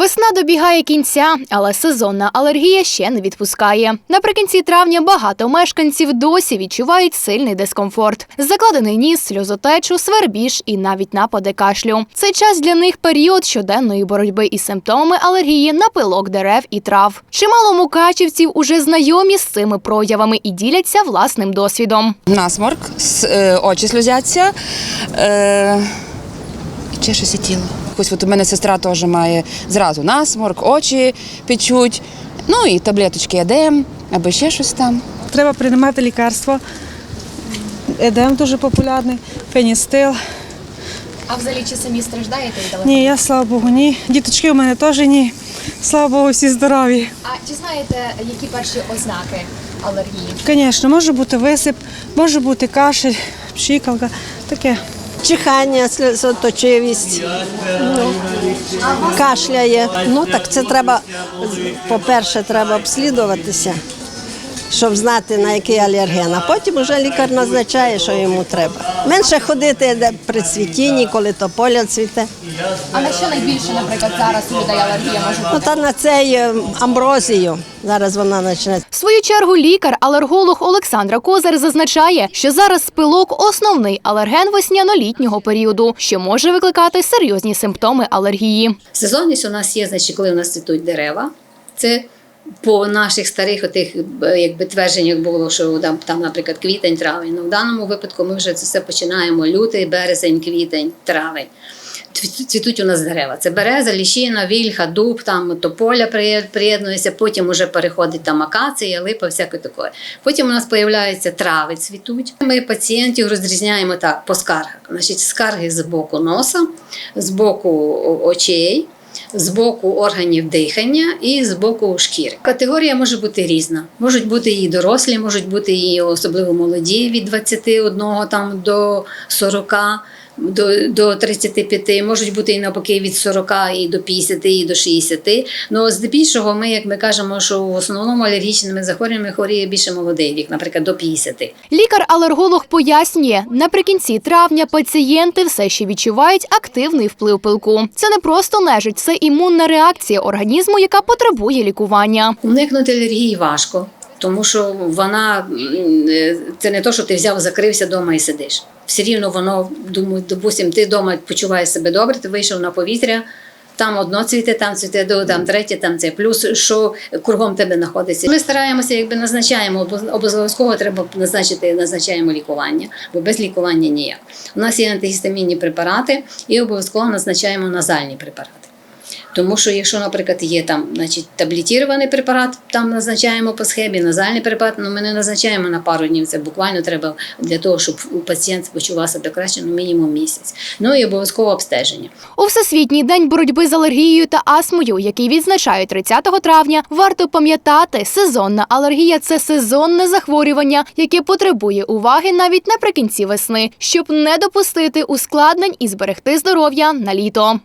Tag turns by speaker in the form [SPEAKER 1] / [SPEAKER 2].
[SPEAKER 1] Весна добігає кінця, але сезонна алергія ще не відпускає. Наприкінці травня багато мешканців досі відчувають сильний дискомфорт. Закладений ніс, сльозотечу, свербіж і навіть напади кашлю. Цей час для них період щоденної боротьби із симптомами алергії на пилок дерев і трав. Чимало мукачівців уже знайомі з цими проявами і діляться власним досвідом.
[SPEAKER 2] Насморк, е, очі сльозяться. Е, і і тіло. Ось от у мене сестра теж має зразу насморк, очі печуть, ну і таблеточки едем, або ще щось там.
[SPEAKER 3] Треба приймати лікарство. Едем дуже популярний, феністил.
[SPEAKER 1] А взагалі чи самі страждаєте від
[SPEAKER 3] Ні, я слава Богу, ні. Діточки у мене теж ні. Слава Богу, всі здорові.
[SPEAKER 1] А чи знаєте, які перші ознаки алергії?
[SPEAKER 3] Звісно, може бути висип, може бути кашель, пшикалка, таке.
[SPEAKER 4] Чихання, сльозоточивість, ну, кашляє. Ну так це треба, по-перше, треба обслідуватися, щоб знати на який алерген. А потім вже лікар назначає, що йому треба. Менше ходити при цвітінні, коли тополя цвіте.
[SPEAKER 1] А на що найбільше, наприклад, зараз у людей алергія може
[SPEAKER 4] Ну та на цей е, амброзію. Зараз вона почне
[SPEAKER 1] В свою чергу лікар-алерголог Олександра Козар зазначає, що зараз спилок основний алерген весняно-літнього періоду, що може викликати серйозні симптоми алергії.
[SPEAKER 5] Сезонність у нас є, значить, коли у нас цвітуть дерева. Це по наших старих отих, якби твердженнях було, що там, там, наприклад, квітень, травень. Ну, в даному випадку ми вже це все починаємо лютий, березень, квітень, травень. Цвітуть- у нас дерева. Це береза, ліщина, вільха, дуб, там тополя приєднується, потім уже переходить там акація, липа, всяке таке. Потім у нас з'являються трави цвітуть. Ми пацієнтів розрізняємо так по скаргах. Значить, скарги з боку носа, з боку очей. З боку органів дихання і з боку шкіри. Категорія може бути різна. Можуть бути і дорослі, можуть бути і особливо молоді від 21 там, до 40, до, до 35, можуть бути і навпаки від 40 і до 50, і до 60. Ну, здебільшого, ми, як ми кажемо, що в основному алергічними захворюваннями хворіє більше молодий вік, наприклад, до 50.
[SPEAKER 1] Лікар-алерголог пояснює, наприкінці травня пацієнти все ще відчувають активний вплив пилку. Це не просто нежить, це імунна реакція організму, яка потребує лікування.
[SPEAKER 5] Уникнути алергії важко, тому що вона е, це не то, що ти взяв, закрився вдома і сидиш. Все рівно воно, думаю, допустим, ти вдома почуваєш себе добре, ти вийшов на повітря. Там одно цвіте, там цвіте, там третє, там це. Плюс, що кругом тебе знаходиться. Ми стараємося, якби назначаємо, обов'язково треба назначити, назначаємо лікування, бо без лікування ніяк. У нас є антигістамінні препарати і обов'язково назначаємо назальні препарати. Тому що якщо, наприклад, є там значить, таблетірований препарат, там назначаємо по схемі, назальний препарат, ну ми не назначаємо на пару днів. Це буквально треба для того, щоб пацієнт почував себе краще, ну мінімум місяць. Ну і обов'язково обстеження.
[SPEAKER 1] У Всесвітній день боротьби з алергією та астмою, який відзначають 30 травня, варто пам'ятати, сезонна алергія це сезонне захворювання, яке потребує уваги навіть наприкінці весни, щоб не допустити ускладнень і зберегти здоров'я на літо.